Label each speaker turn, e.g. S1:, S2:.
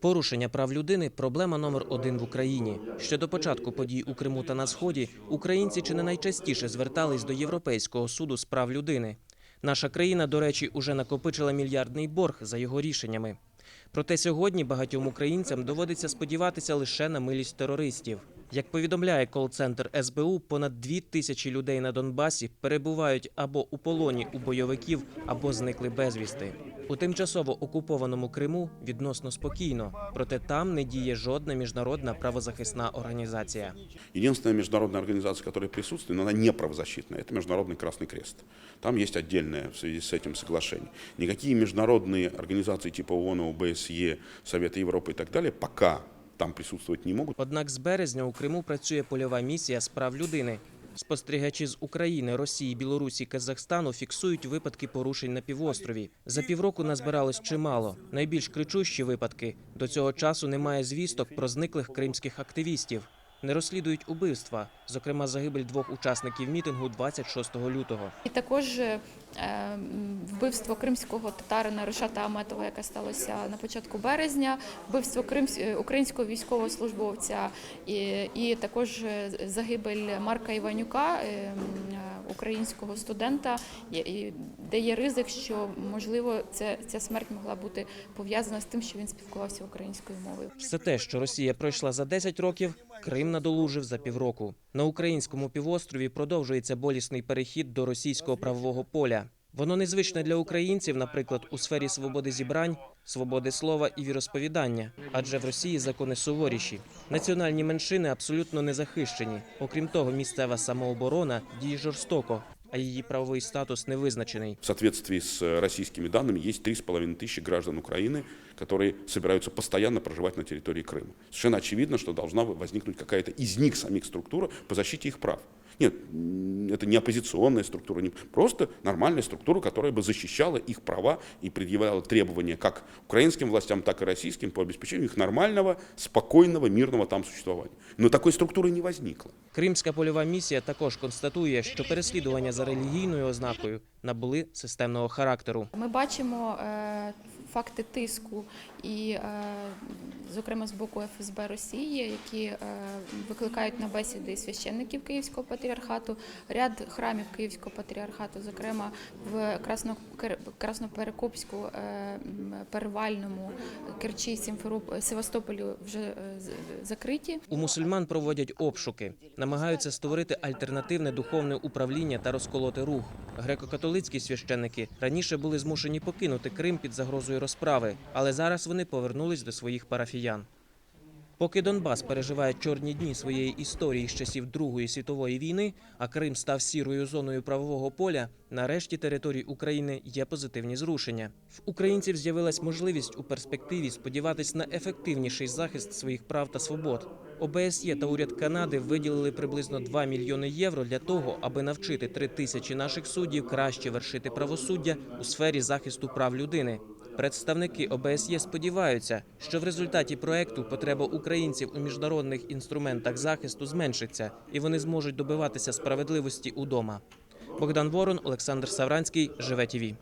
S1: Порушення прав людини проблема номер один в Україні. Ще до початку подій у Криму та на сході українці чи не найчастіше звертались до Європейського суду з прав людини. Наша країна, до речі, уже накопичила мільярдний борг за його рішеннями. Проте сьогодні багатьом українцям доводиться сподіватися лише на милість терористів. Як повідомляє кол-центр СБУ, понад дві тисячі людей на Донбасі перебувають або у полоні у бойовиків, або зникли безвісти. У тимчасово окупованому Криму відносно спокійно, проте там не діє жодна міжнародна правозахисна організація.
S2: Единственная международная организация, которая присутствует, но она не правозащитная, это Международный Красный Крест. Там есть отдельное в связи с этим соглашение. Никакие международные организации типа ООН, ОБСЕ, Совета Европы и так далее пока там присутствовать не могут.
S1: Однак з березня у Криму працює польова місія з прав людини. Спостерігачі з України, Росії, Білорусі, Казахстану фіксують випадки порушень на півострові. За півроку назбиралось чимало. Найбільш кричущі випадки до цього часу немає звісток про зниклих кримських активістів. Не розслідують убивства, зокрема загибель двох учасників мітингу 26 лютого.
S3: І також е, вбивство кримського татарина Рошата Аметова, яке сталося на початку березня, вбивство е, українського військовослужбовця і, і також е, загибель Марка Іванюка, українського студента, де є ризик, що можливо це, ця смерть могла бути пов'язана з тим, що він спілкувався українською мовою.
S1: Все те, що Росія пройшла за 10 років, Крим надолужив за півроку. На українському півострові продовжується болісний перехід до російського правового поля. Воно незвичне для українців, наприклад, у сфері свободи зібрань, свободи слова і віросповідання, адже в Росії закони суворіші. Національні меншини абсолютно не захищені. Окрім того, місцева самооборона діє жорстоко, а її правовий статус не визначений.
S2: В соответствии с э, российскими данными есть 3,5 тысячи граждан Украины, которые собираются постоянно проживать на территории Крыма. Совершенно очевидно, что должна возникнуть какая-то из них самих структура по защите их прав. Нет, м, это не оппозиционная структура, не просто нормальная структура, которая бы защищала их права и предъявляла требования как украинским властям, так и российским по обеспечению их нормального, спокойного, мирного там существования. Но такой структуры не возникло.
S1: Кримська польова місія також констатує, що переслідування за релігійною ознакою набули системного характеру.
S3: Ми бачимо е, факти тиску і, е, зокрема, з боку ФСБ Росії, які е, викликають на бесіди священників Київського патріархату, ряд храмів Київського патріархату, зокрема в Красно, Красноперекопську, е, Перевальному, Керчі, Сімферополі, Севастополі вже закриті.
S1: У мусульман проводять обшуки, намагаються створити альтернативне духовне управління та розколоти рух. Греко-католицькі священники раніше були змушені покинути Крим під загрозою розправи, але зараз вони повернулись до своїх парафіян. Поки Донбас переживає чорні дні своєї історії з часів Другої світової війни, а Крим став сірою зоною правового поля, нарешті території України є позитивні зрушення. В українців з'явилась можливість у перспективі сподіватись на ефективніший захист своїх прав та свобод. ОБСЄ та уряд Канади виділили приблизно 2 мільйони євро для того, аби навчити 3 тисячі наших суддів краще вершити правосуддя у сфері захисту прав людини. Представники ОБСЄ сподіваються, що в результаті проекту потреба українців у міжнародних інструментах захисту зменшиться, і вони зможуть добиватися справедливості удома. Богдан Ворон, Олександр Савранський, Живе ТІВІ.